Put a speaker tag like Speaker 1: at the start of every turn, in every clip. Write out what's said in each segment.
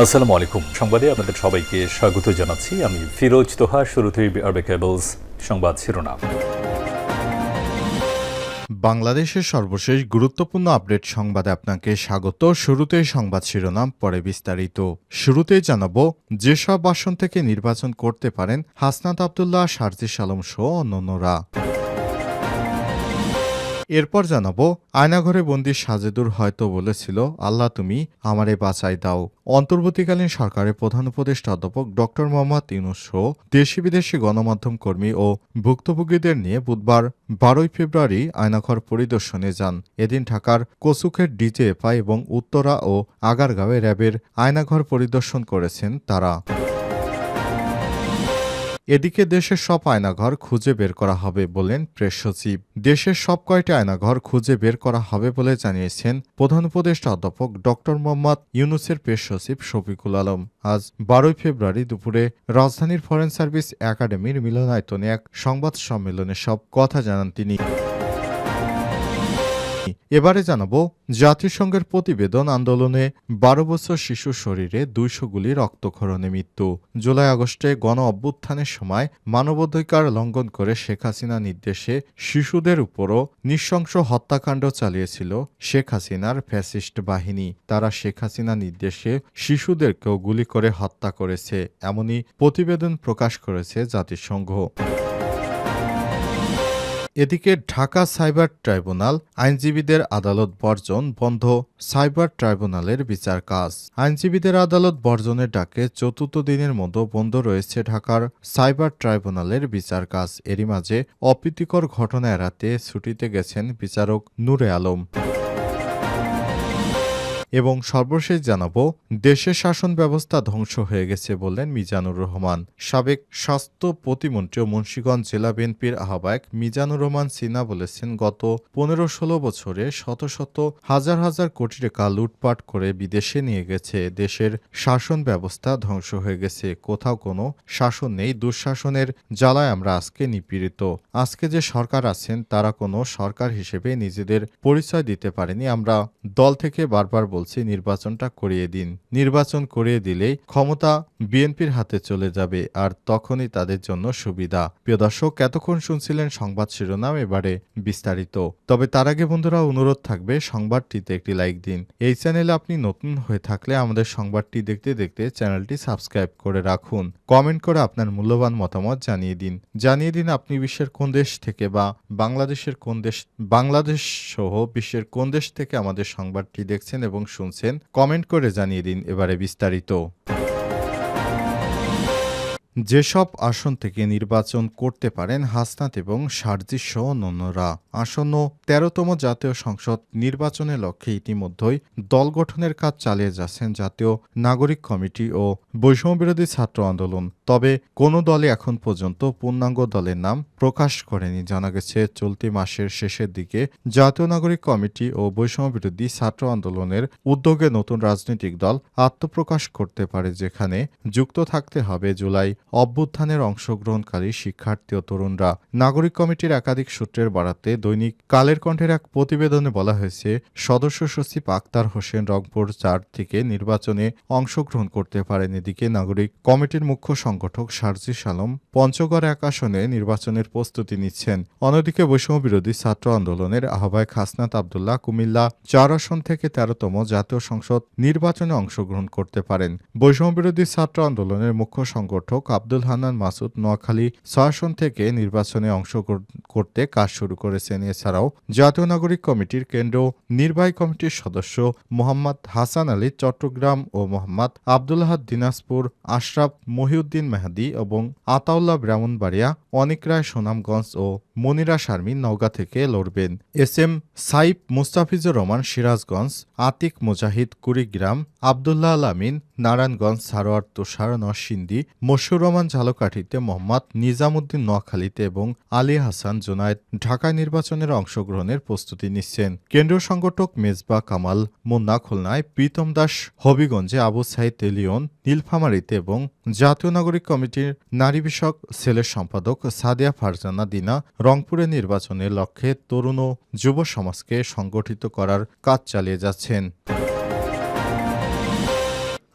Speaker 1: আসসালামু আলাইকুম। সংবাদে আপনাদের সবাইকে স্বাগত জানাচ্ছি। আমি ফিরোজ তোহা, শুরুতেই আরবে কেবলস সংবাদ শিরোনাম।
Speaker 2: বাংলাদেশের সর্বশেষ গুরুত্বপূর্ণ আপডেট সংবাদে আপনাকে স্বাগত। শুরুতেই সংবাদ শিরোনাম, পরে বিস্তারিত। শুরুতেই জানাব, যেসব আসন থেকে নির্বাচন করতে পারেন হাসনাত আবদুল্লাহ শারজিস আলম সহ অন্যান্যরা। এরপর জানাব, আয়নাঘরে বন্দি সাজেদুর হয়তো বলেছিল, আল্লাহ তুমি আমারে বাঁচাই দাও। অন্তর্বর্তীকালীন সরকারের প্রধান উপদেষ্টা অধ্যাপক ড মোহাম্মদ ইউনুস সহ দেশি বিদেশি গণমাধ্যম কর্মী ও ভুক্তভোগীদের নিয়ে বুধবার বারোই ফেব্রুয়ারি আয়নাঘর পরিদর্শনে যান। এদিন ঢাকার কচুকের ডিজেএফআই এবং উত্তরা ও আগারগাঁওয়ে র্যাবের আয়নাঘর পরিদর্শন করেছেন তারা। এদিকে দেশের সব আয়নাঘর খুঁজে বের করা হবে বলেন প্রেস সচিব। দেশের সব কয়টি আয়নাঘর খুঁজে বের করা হবে বলে জানিয়েছেন প্রধান উপদেষ্টা অধ্যাপক ড মোহাম্মদ ইউনুসের প্রেস সচিব শফিকুল আলম। আজ বারোই ফেব্রুয়ারি দুপুরে রাজধানীর ফরেন সার্ভিস একাডেমির মিলনায়তনে এক সংবাদ সম্মেলনে সব কথা জানান তিনি। এবারে জানাব, জাতিসংঘের প্রতিবেদন আন্দোলনে বারো বছর শিশু শরীরে দুইশো গুলি রক্তক্ষরণে মৃত্যু। জুলাই আগস্টে গণ অভ্যুত্থানের সময় মানবাধিকার লঙ্ঘন করে শেখ হাসিনা নির্দেশে শিশুদের উপরও নৃশংস হত্যাকাণ্ড চালিয়েছিল শেখ হাসিনার ফ্যাসিস্ট বাহিনী। তারা শেখ হাসিনা নির্দেশে শিশুদেরকেও গুলি করে হত্যা করেছে, এমনই প্রতিবেদন প্রকাশ করেছে জাতিসংঘ। এদিকে ঢাকা সাইবার ট্রাইব্যুনাল আইনজীবীদের আদালত বর্জন বন্ধ সাইবার ট্রাইব্যুনালের বিচার কাজ। আইনজীবীদের আদালত বর্জনের ডাকে চতুর্থ দিনের মতো বন্ধ রয়েছে ঢাকার সাইবার ট্রাইব্যুনালের বিচার কাজ। এরই মাঝে অপ্রীতিকর ঘটনা এড়াতে ছুটিতে গেছেন বিচারক নূরে আলম। এবং সর্বশেষ জানাব, দেশের শাসন ব্যবস্থা ধ্বংস হয়ে গেছে বললেন মিজানুর রহমান। সাবেক স্বাস্থ্য প্রতিমন্ত্রী ও মুন্সীগঞ্জ জেলা বিএনপির আহ্বায়ক মিজানুর রহমান সিনহা বলেছেন, গত পনেরো ষোলো বছরে শত শত হাজার হাজার কোটি টাকা লুটপাট করে বিদেশে নিয়ে গেছে। দেশের শাসন ব্যবস্থা ধ্বংস হয়ে গেছে, কোথাও কোনো শাসন নেই, দুঃশাসনের জ্বালায় আমরা আজকে নিপীড়িত। আজকে যে সরকার আছেন, তারা কোনো সরকার হিসেবে নিজেদের পরিচয় দিতে পারেনি। আমরা দল থেকে বারবার বলছি, নির্বাচনটা করিয়ে দিন। নির্বাচন করিয়ে দিলেই ক্ষমতা বিএনপির হাতে চলে যাবে, আর তখনই তাদের জন্য সুবিধা। প্রিয় দর্শক, এতক্ষণ শুনছিলেন সংবাদ শিরোনাম, এবারে বিস্তারিত। তবে তার আগে বন্ধুরা, অনুরোধ থাকবে, সংবাদটিতে একটি লাইক দিন। এই চ্যানেলে আপনি নতুন হয়ে থাকলে আমাদের সংবাদটি দেখতে দেখতে চ্যানেলটি সাবস্ক্রাইব করে রাখুন। কমেন্ট করে আপনার মূল্যবান মতামত জানিয়ে দিন। জানিয়ে দিন আপনি বিশ্বের কোন দেশ থেকে বা বাংলাদেশের কোন দেশ, বাংলাদেশ সহ বিশ্বের কোন দেশ থেকে আমাদের সংবাদটি দেখছেন এবং শুনছেন। কমেন্ট করে জানিয়ে দিন এবারে বিস্তারিত। যেসব আসন থেকে নির্বাচন করতে পারেন হাসনাত এবং সার্জিস সহ অন্যান্যরা আসন্ন তেরোতম জাতীয় সংসদ নির্বাচনের লক্ষ্যে ইতিমধ্যেই দল গঠনের কাজ চালিয়ে যাচ্ছেন জাতীয় নাগরিক কমিটি ও বৈষম্যবিরোধী ছাত্র আন্দোলন। তবে কোনো দলে এখন পর্যন্ত পূর্ণাঙ্গ দলের নাম প্রকাশ করেনি। জানা গেছে, চলতি মাসের শেষের দিকে জাতীয় নাগরিক কমিটি ও বৈষম্যবিরোধী ছাত্র আন্দোলনের উদ্যোগে নতুন রাজনৈতিক দল আত্মপ্রকাশ করতে পারে, যেখানে যুক্ত থাকতে হবে জুলাই অভ্যুত্থানের অংশগ্রহণকারী শিক্ষার্থী ও তরুণরা। নাগরিক কমিটির একাধিক সূত্রের বাড়াতে দৈনিক কালের কণ্ঠের এক প্রতিবেদনে বলা হয়েছে, সদস্য সচিব আক্তার হোসেন রংপুর চার থেকে নির্বাচনে অংশগ্রহণ করতে পারেন এদিকে নাগরিক কমিটির মুখ্য সংগঠক সার্জিস আলম পঞ্চগড় এক আসনে নির্বাচনের প্রস্তুতি নিচ্ছেন। অন্যদিকে বৈষম্য বিরোধী ছাত্র আন্দোলনের আহ্বায়ক হাসনাত আবদুল্লাহ কুমিল্লা চার আসন থেকে তেরোতম জাতীয় সংসদ নির্বাচনে অংশগ্রহণ করতে পারেন। বৈষম্য বিরোধী ছাত্র আন্দোলনের মুখ্য সংগঠক আব্দুল হান্নান মাসুদ নোয়াখালী শাসন থেকে নির্বাচনে অংশ করতে কাজ শুরু করেছেন। এছাড়াও জাতীয় নাগরিক কমিটির কেন্দ্র নির্বাহী কমিটির সদস্য মোহাম্মদ হাসান আলী, চট্টগ্রাম ও মোহাম্মদ আবদুল্লাহাদ দিনাজপুর, আশরাফ মহিউদ্দিন মেহাদি এবং আতাউল্লাহ ব্রাহ্মণবাড়িয়া, অনিক রায়, সুনামগঞ্জ ও মনিরা শারমিন নওগাঁ থেকে লড়বেন। এস এম সাইফ মুস্তাফিজুর রহমান সিরাজগঞ্জ, আতিক মুজাহিদ কুড়িগ্রাম, আবদুল্লাহ আল আমিন নারায়ণগঞ্জ, সারোয়ার তুষার নরসিংদী মশুর রহমান ঝালকাঠিতে মোহাম্মদ নিজামুদ্দিন নোয়াখালীতে এবং আলী হাসান জোনায়েদ ঢাকায় নির্বাচনের অংশগ্রহণের প্রস্তুতি নিচ্ছেন। কেন্দ্রীয় সংগঠক মেজবা কামাল মুন্না খুলনায় প্রীতম দাস, হবিগঞ্জে আবু সাইদ তেলিয়ন নীলফামারীতে এবং জাতীয় নাগরিক কমিটির নারী বিষয়ক সেলের সম্পাদক সাদিয়া ফারজানা দিনা রংপুরে নির্বাচনের লক্ষ্যে তরুণ ও যুব সমাজকে সংগঠিত করার কাজ চালিয়ে যাচ্ছেন।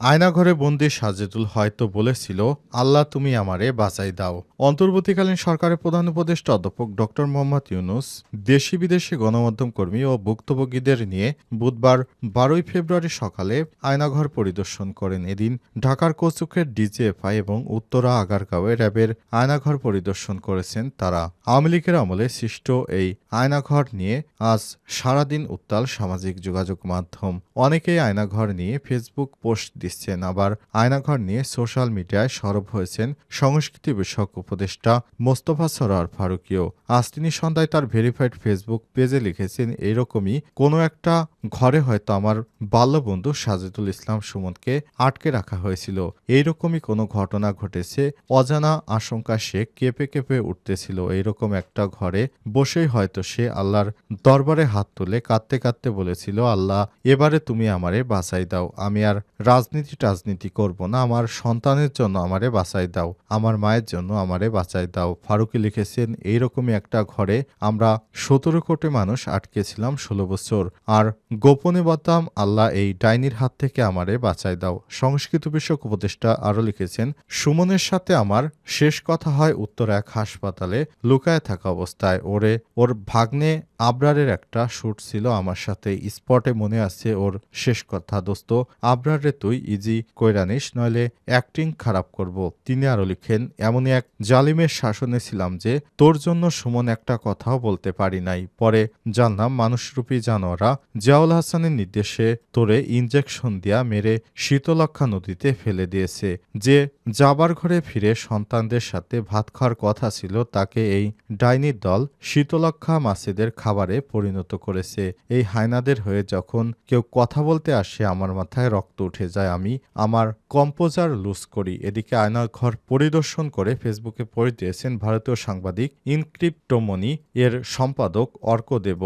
Speaker 2: আয়নাঘরে বন্দি সাজেদুল হয়তো বলেছিল, আল্লাহ তুমি আমারে বাঁচাই দাও। অন্তর্বর্তীকালীন সরকারের প্রধান উপদেষ্টা অধ্যাপক ড মোহাম্মদ ইউনুস দেশি বিদেশি গণমাধ্যম কর্মী ও ভুক্তভোগীদের নিয়ে বুধবার বারোই ফেব্রুয়ারি সকালে আয়নাঘর পরিদর্শন করেন। এদিন ঢাকার কচুকের ডিজিএফআই এবং উত্তরা আগারগাঁওয়ে র্যাবের আয়নাঘর পরিদর্শন করেছেন তারা। আওয়ামী লীগের আমলে সৃষ্ট এই আয়নাঘর নিয়ে আজ সারাদিন উত্তাল সামাজিক যোগাযোগ মাধ্যম। অনেকেই আয়নাঘর নিয়ে ফেসবুক পোস্ট দিচ্ছেন আবার আয়নাঘর নিয়ে সোশ্যাল মিডিয়ায় সরব হয়েছেন সংস্কৃতি বিষয়ক উপদেষ্টা মোস্তফা সরার ফারুকিও। আজ তিনি সন্ধ্যায় তার ভেরিফাইড ফেসবুক পেজে লিখেছেন, এরকমই কোনো একটা ঘরে হয়তো আমার বাল্যবন্ধু সাজেদুল ইসলাম সুমনকে আটকে রাখা হয়েছিল। এইরকমই কোনো ঘটনা ঘটেছে, অজানা আশঙ্কা সে কেঁপে কেঁপে উঠতেছিল। এইরকম একটা ঘরে বসেই হয়তো সে আল্লাহর দরবারে হাত তুলে কাঁদতে কাঁদতে বলেছিল, আল্লাহ, এবারে তুমি আমারে বাঁচাই দাও। আমি আর রাজনীতি টাজনীতি করব না। আমার সন্তানের জন্য আমারে বাঁচাই দাও। আমার মায়ের জন্য আমারে বাঁচাই দাও। ফারুকি লিখেছেন, এইরকমই একটা ঘরে আমরা সতেরো কোটি মানুষ আটকেছিলাম ষোলো বছর। আর গোপনে বলতাম আল্লাহ এই ডাইনির হাত থেকে আমারে বাঁচাই দাও। সংস্কৃত বিষয়ক উপদেষ্টা আরও লিখেছেন, সুমনের সাথে আমার শেষ কথা হয় উত্তর এক হাসপাতালে লুকায় থাকা অবস্থায়। ওরে, ওর ভাগ্নে আবরারের একটা শ্যুট ছিল আমার সাথে। স্পটে মনে আছে ওর শেষ কথা, দোস্ত। আবরারে তুই ইজি কইরানিস নইলে অ্যাক্টিং খারাপ করব। তিনি আরও লিখেন, এমনই এক জালিমের শাসনে ছিলাম যে তোর জন্য সুমন একটা কথাও বলতে পারি নাই। পরে জানলাম, মানুষরূপী জানোয়ারা জিয়াউল হাসানের নির্দেশে তোরে ইনজেকশন দিয়া মেরে শীতলক্ষা নদীতে ফেলে দিয়েছে। যে যাবার ঘরে ফিরে সন্তানদের সাথে ভাত খাওয়ার কথা ছিল, তাকে এই ডাইনির দল শীতলক্ষা মাসিদের খাবারে পরিণত করেছে। এই হায়নাদের হয়ে যখন কেউ কথা বলতে আসে, আমার মাথায় রক্ত উঠে যায়। আমি আমার কম্পোজার লুজ করি। এদিকে আয়নার ঘর পরিদর্শন করে ফেসবুকে পড়ে দিয়েছেন ভারতীয় সাংবাদিক ইনক্রিপ্টোমনি এর সম্পাদক অর্ক দেব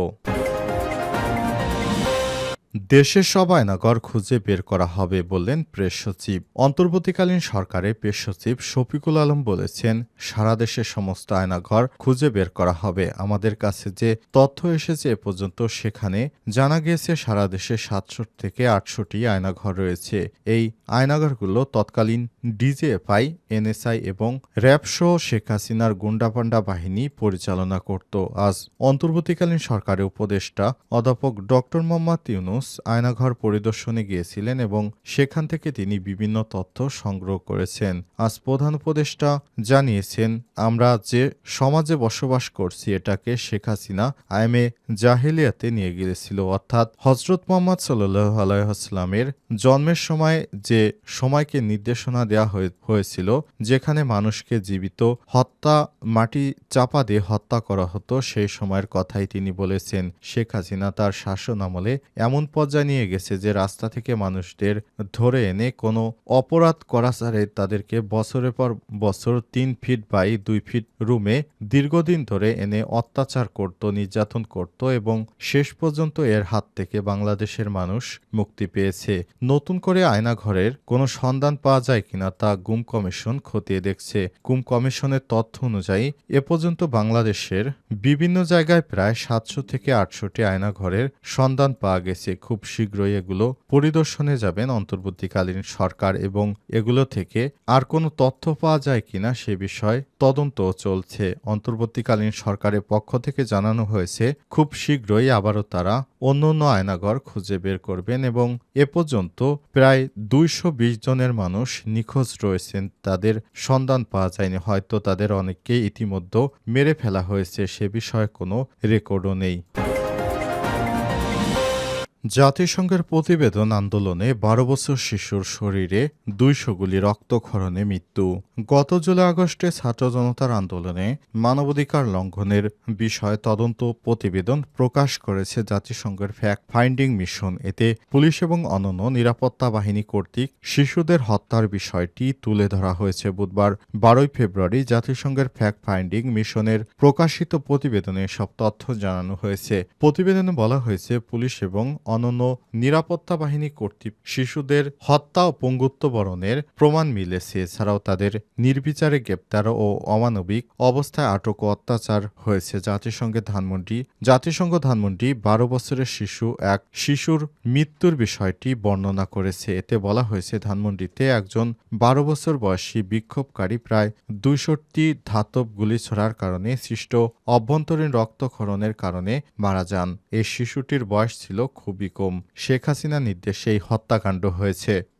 Speaker 2: দেশের সব আয়নাগর খুঁজে বের করা হবে বললেন প্রেস সচিব। অন্তর্বর্তীকালীন সরকারে প্রেস সচিব শফিকুল আলম বলেছেন, সারা দেশের সমস্ত আয়নাঘর খুঁজে বের করা হবে। আমাদের কাছে যে তথ্য এসেছে এ পর্যন্ত সেখানে জানা গিয়েছে, সারা দেশে সাতশো থেকে আটশোটি আয়নাঘর রয়েছে। এই আয়নাঘরগুলো তৎকালীন ডিজেএফআই, এনএসআই এবং র্যাবসহ শেখ হাসিনার গুন্ডাপান্ডা বাহিনী পরিচালনা করত। আজ অন্তর্বর্তীকালীন সরকারের উপদেষ্টা অধ্যাপক ডক্টর মোহাম্মদ ইউনুস আয়নাঘর পরিদর্শনে গিয়েছিলেন এবং সেখান থেকে তিনি বিভিন্ন তথ্য সংগ্রহ করেছেন। আজ প্রধান উপদেষ্টা জানিয়েছেন, আমরা যে সমাজে বসবাস করছি, এটাকে শেখ হাসিনা আইএমএ জাহেলিয়াতে নিয়ে গিয়েছিল। অর্থাৎ হজরত মোহাম্মদ সাল্লাহ জন্মের সময় যে সময়কে নির্দেশনা হয়ে- হয়েছিল, যেখানে মানুষকে জীবিত হত্যা, মাটি চাপা দিয়ে হত্যা করা হতো, সেই সময়ের কথাই তিনি বলেছেন। শেখ হাসিনা তার শাসন আমলে এমন পর্যায়ে নিয়ে গেছে যে রাস্তা থেকে মানুষদের ধরে এনে কোনো অপরাধ করা ছাড়ে তাদেরকে বছরের পর বছর তিন ফিট বাই দুই ফিট রুমে দীর্ঘদিন ধরে এনে অত্যাচার করত, নির্যাতন করত এবং শেষ পর্যন্ত এর হাত থেকে বাংলাদেশের মানুষ মুক্তি পেয়েছে। নতুন করে আয়নাঘরের কোনো সন্ধান পাওয়া যায় কিনা তা গুম কমিশন খতিয়ে দেখছে। গুম কমিশনের তথ্য অনুযায়ী, এ পর্যন্ত বাংলাদেশের বিভিন্ন জায়গায় প্রায় সাতশো থেকে আটশোটি আয়নাঘরের সন্ধান পাওয়া গেছে। খুব শীঘ্রই এগুলো পরিদর্শনে যাবেন অন্তর্বর্তীকালীন সরকার এবং এগুলো থেকে আর কোনো তথ্য পাওয়া যায় কিনা সে বিষয়ে তদন্ত চলছে। অন্তর্বর্তীকালীন সরকারের পক্ষ থেকে জানানো হয়েছে, খুব শীঘ্রই আবারও তারা অন্য অন্য আয়নাঘর খুঁজে বের করবেন এবং এ পর্যন্ত প্রায় দুইশো বিশ জনের মানুষ নিখোঁজ রয়েছেন, তাদের সন্ধান পাওয়া যায়নি। হয়তো তাদের অনেককে ইতিমধ্যে মেরে ফেলা হয়েছে, সে বিষয়ে কোনো রেকর্ডও নেই। জাতিসংঘের প্রতিবেদন আন্দোলনে বারো বছর শিশুর শরীরে দুইশো গুলি রক্তক্ষরণে মৃত্যু। গত জুলাই আগস্টে ছাত্র জনতার আন্দোলনে মানবাধিকার লঙ্ঘনের বিষয়ে তদন্ত প্রতিবেদন প্রকাশ করেছে জাতিসংঘের ফ্যাক্ট ফাইন্ডিং মিশন। এতে পুলিশ এবং অন্যান্য নিরাপত্তা বাহিনী কর্তৃক শিশুদের হত্যার বিষয়টি তুলে ধরা হয়েছে বুধবার, বারোই ফেব্রুয়ারি জাতিসংঘের ফ্যাক্ট ফাইন্ডিং মিশনের প্রকাশিত প্রতিবেদনে সব তথ্য জানানো হয়েছে। প্রতিবেদনে বলা হয়েছে পুলিশ এবং অনন্য নিরাপত্তা বাহিনী কর্তৃক শিশুদের হত্যা ও পঙ্গুত্ব বরণের প্রমাণ মিলেছে। এছাড়াও তাদের নির্বিচারে গ্রেপ্তার ও অমানবিক অবস্থায় আটক ও অত্যাচার হয়েছে। জাতিসংঘের ধানমন্ডি, জাতিসংঘ ধানমন্ডি বারো বছরের শিশু এক শিশুর মৃত্যুর বিষয়টি বর্ণনা করেছে। এতে বলা হয়েছে, ধানমন্ডিতে একজন বারো বছর বয়সী বিক্ষোভকারী প্রায় দুইশোটি ধাতব গুলি ছোড়ার কারণে সৃষ্ট অভ্যন্তরীণ রক্তক্ষরণের কারণে মারা যান। এই শিশুটির বয়স ছিল খুবই কম শেখ হাসিনা নির্দেশেই হত্যাকাণ্ড হয়েছে।